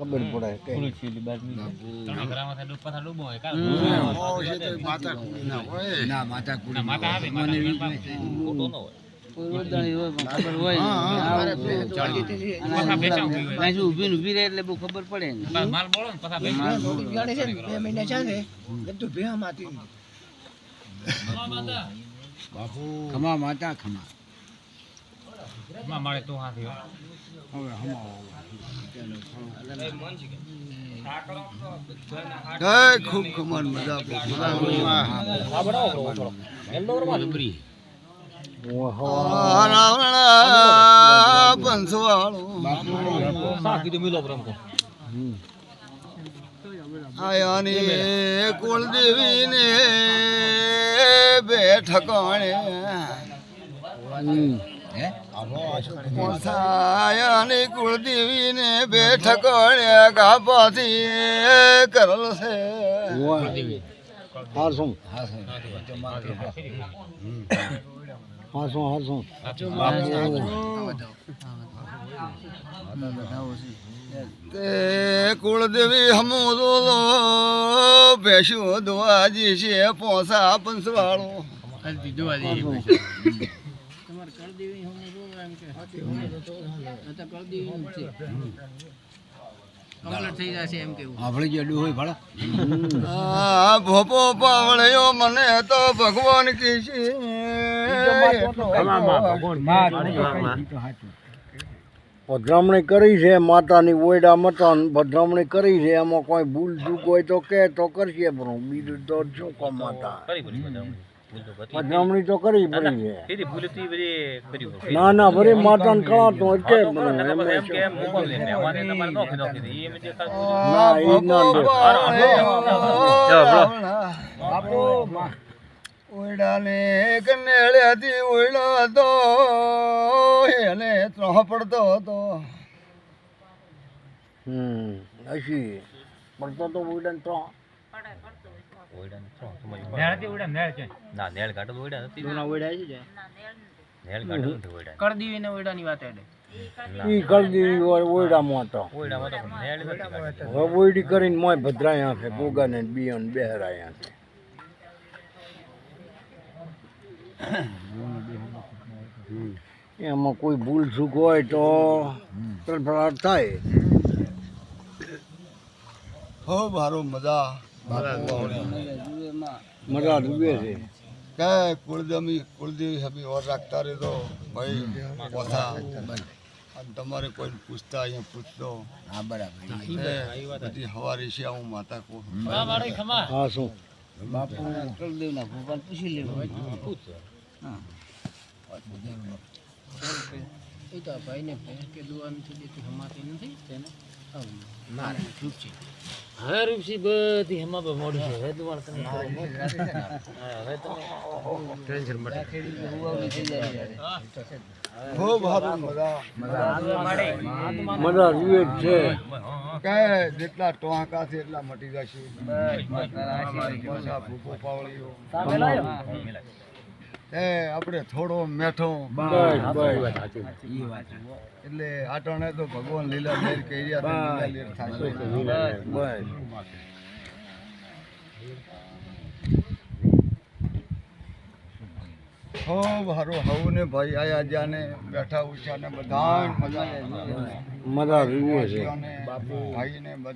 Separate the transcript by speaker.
Speaker 1: ખબર પડે કે
Speaker 2: ના. માતા કુડી
Speaker 3: કોઈ વરદાણી હોય પણ માતા કુડી ને. આવું માતા ઊભી ને ઊભી રહે એટલે બહુ ખબર પડે ખમા માતા. બોલો.
Speaker 2: બાપુ ખમા માતા ખમા હવે હમા
Speaker 1: ખૂબ ખમણ મજા આયાની કુલદેવી ને ઠકાણે આયાની કુળદેવીને બેઠક ગાપાથી કરલ છે. હારસું હારસું હારસું તે કુળદેવી હમો દો ભેંસો દોવાજી છે પોસા પંસવાળો
Speaker 3: તમારે કરી દેવી હું એમ કે તો કરી દેવી છે. કમ્પ્લીટ થઈ જશે એમ કેવું.
Speaker 2: આપણે જે હોય ભલા
Speaker 1: ભોપો પાવળ્યો મને તો ભગવાન કીશી પધરામણી કરી છે માતાની ઓયડા મતાન. પધરામણી કરી છે એમાં કોઈ ભૂલ ચૂક હોય તો કે તો કરશે પણ બીજું તો શું કામ માતા પધરામણી તો કરી પડી છે. ના ના ભરી માતાને કળાતો કે પણ એમાં ના ઈ ના દે. ઓયડાને કનેળેથી ઓયડો હતો એને ત્રહ પડતો હતો હમ અશી પડતો તો ઓયડાને ત્રહ
Speaker 3: કરી દેવી ને ઓયડાની વાત એટલે
Speaker 1: ઈ કરી દીધી હોય ઓયડામાં હતો હવે ઓયડી કરીને મોય ભદ્રાયા છે ગોગાને ને બિયાન બેહરાયા છે એમાં કોઈ ભૂલ ચૂક હોય તો તરફડાટ થાય. હો મારો મજા. મજા ડૂબે છે. કે કુળદેવી કુળદેવી હમી ઓર રાખતા રહેતો ભાઈ પોતા અને તમારે કોઈ પૂછતા અહીંયા પૂછતો.
Speaker 2: હા બરાબર.
Speaker 1: બધી હવારી છે હું માતા કહું. હા શું?
Speaker 3: બાપુ કરી દેવું ભગવાન પૂછી. લેવું હા. એ તો ભાઈને ભેંસ કે દુવા નથી દેતી હમાતી નથી તેને. ના રૂપસી હવે રૂપસી બધી હમા પર મોડી છે. હવે દુવાણ તમે હવે તમે ટેન્શન મટે
Speaker 1: ખૂબ સારું મજા મજા રૂએ છે કે જેટલા ટોહાકા છે એટલા મટી જશે. પાવળીઓ. એ આપણે થોડો મેઠો. એટલે આટણે તો ભગવાન લીલા લેર કહી લીલા થાય. બસ ખૂબ સારું હવું ને ભાઈ આયા જ્યાં ને બેઠા ઉછા ને બધા મજા મજા રૂએ બાપુ ભાઈ ને